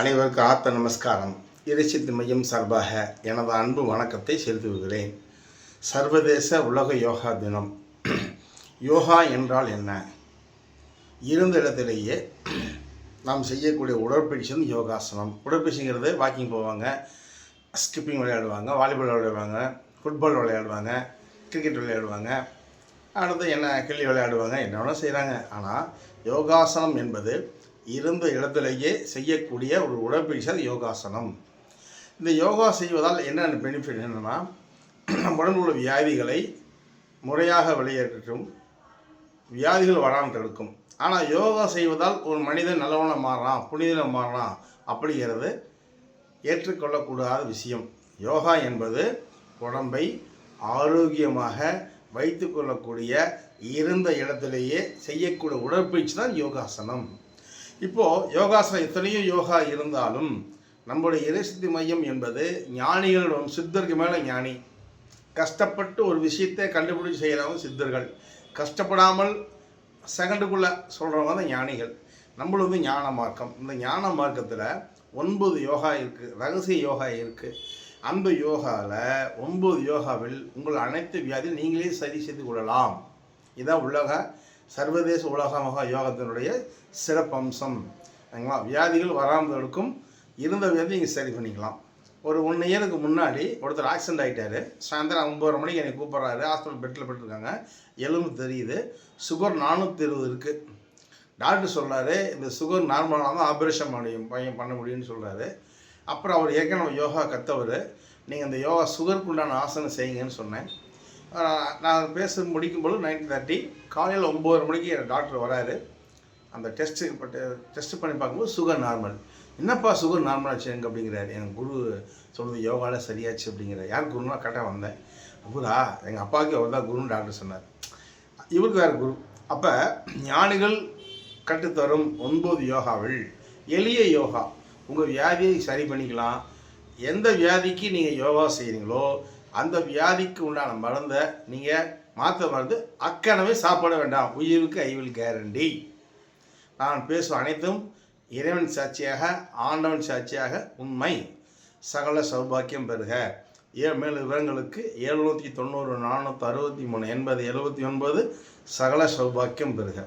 அனைவருக்கும் ஆத்த நமஸ்காரம். இறைச்சித்து மையம் சார்பாக எனது அன்பு வணக்கத்தை செலுத்துகிறேன். சர்வதேச உலக யோகா தினம். யோகா என்றால் என்ன? இருந்த இடத்திலேயே நாம் செய்யக்கூடிய உடற்பயிற்சி வந்து யோகாசனம். உடற்பயிற்சிங்கிறது வாக்கிங் போவாங்க ஸ்கிப்பிங் விளையாடுவாங்க வாலிபால் விளையாடுவாங்க ஃபுட்பால் விளையாடுவாங்க கிரிக்கெட் விளையாடுவாங்க. அடுத்து என்ன கிள்ளி விளையாடுவாங்க என்ன வேணால் செய்கிறாங்க ஆனால் யோகாசனம் என்பது இருந்த இடத்திலேயே செய்யக்கூடிய ஒரு உடற்பயிற்சி அது யோகாசனம். இந்த யோகா செய்வதால் என்னென்ன பெனிஃபிட் என்னென்னா நம் உடம்புல உள்ள வியாதிகளை முறையாக வெளியேற்றும் வியாதிகள் வராமல் தடுக்கும். ஆனால் யோகா செய்வதால் ஒரு மனிதன் நல்லவனாக மாறுறான் புனிதனாக மாறுறான் அப்படிங்கிறது ஏற்றுக்கொள்ளக்கூடாத விஷயம். யோகா என்பது உடம்பை ஆரோக்கியமாக வைத்துக்கொள்ளக்கூடிய இருந்த இடத்திலேயே செய்யக்கூடிய உடற்பயிற்சி தான் யோகாசனம். இப்போது யோகாசனம் எத்தனையோ யோகா இருந்தாலும் நம்முடைய இறைசக்தி மையம் என்பது ஞானிகளிடம் சித்தருக்கு மேலே ஞானி. கஷ்டப்பட்டு ஒரு விஷயத்தை கண்டுபிடிச்சு செய்கிறவங்க சித்தர்கள். கஷ்டப்படாமல் செகண்டுக்குள்ளே சொல்கிறவங்க தான் ஞானிகள். நம்மளும் வந்து ஞான மார்க்கம் இந்த ஞான மார்க்கத்தில் ஒன்பது யோகா இருக்குது ரகசிய யோகா இருக்குது அந்த யோகாவில் ஒன்பது யோகாவில் உங்கள் அனைத்து வியாதியும் நீங்களே சரி செய்து கொள்ளலாம். இதான் உலக சர்வதேச உலக மகா யோகத்தினுடைய சிறப்பம்சம். சரிங்களா? வியாதிகள் வராமல் தடுக்கும் இருந்த வியாதி நீங்கள் சரி பண்ணிக்கலாம். ஒரு ஒன் இயருக்கு முன்னாடி ஒருத்தர் ஆக்சிடென்ட் ஆகிட்டாரு சாயந்தரம் ஒம்பது மணிக்கு என்னை கூப்பிட்றாரு. ஹாஸ்பிட்டல் பெட்டில் போட்டிருக்காங்க எலும்பு தெரியுது. சுகர் நானூற்றி இருபது இருக்குது டாக்டர் சொல்கிறாரு இந்த சுகர் நார்மலாக தான் ஆப்ரேஷன் முடியும் பையன் பண்ண முடியும்னு சொல்கிறாரு அப்புறம் அவர் ஏற்கனவே யோகா கற்றவர் நீங்கள் இந்த யோகா சுகருக்கு உண்டான ஆசனம் செய்யுங்கன்னு சொன்னேன். நான் பேச முடிக்கும்போது நைன் தேர்ட்டி காலையில் ஒம்பது மணிக்கு என் டாக்டர் வராரு. அந்த டெஸ்ட்டு பட்டு டெஸ்ட் பண்ணி பார்க்கும்போது சுகர் நார்மல் என்னப்பா சுகர் நார்மல் ஆச்சு எனக்கு அப்படிங்கிறாரு. என் குரு சொல்கிறது யோகாவில் சரியாச்சு அப்படிங்கிறார் யார் குருனா கரெக்டாக வந்தேன். குருா எங்கள் அப்பாவுக்கு அவர் தான் குருன்னு டாக்டர் சொன்னார். இவருக்கு வேறு குரு. அப்போ ஞானிகள் கற்றுத்தரும் ஒன்பது யோகாவில். எளிய யோகா. உங்கள் வியாதியை சரி பண்ணிக்கலாம். எந்த வியாதிக்கு நீங்கள் யோகா செய்கிறீங்களோ அந்த வியாதிக்கு உண்டான மருந்தை நீங்கள் மாற்ற மருந்து அக்கனவே சாப்பிட வேண்டாம். உயிருக்கு ஐவில் கேரண்டி நான் பேசும் அனைத்தும் இறைவன் சாட்சியாக ஆண்டவன் சாட்சியாக உண்மை. சகல சௌபாக்கியம் பெறுக. ஏ மேல் விவரங்களுக்கு எழுநூற்றி தொண்ணூறு நானூற்றி அறுபத்தி மூணு எண்பது எழுபத்தி ஒன்பது சகல சௌபாக்கியம் பெறுக.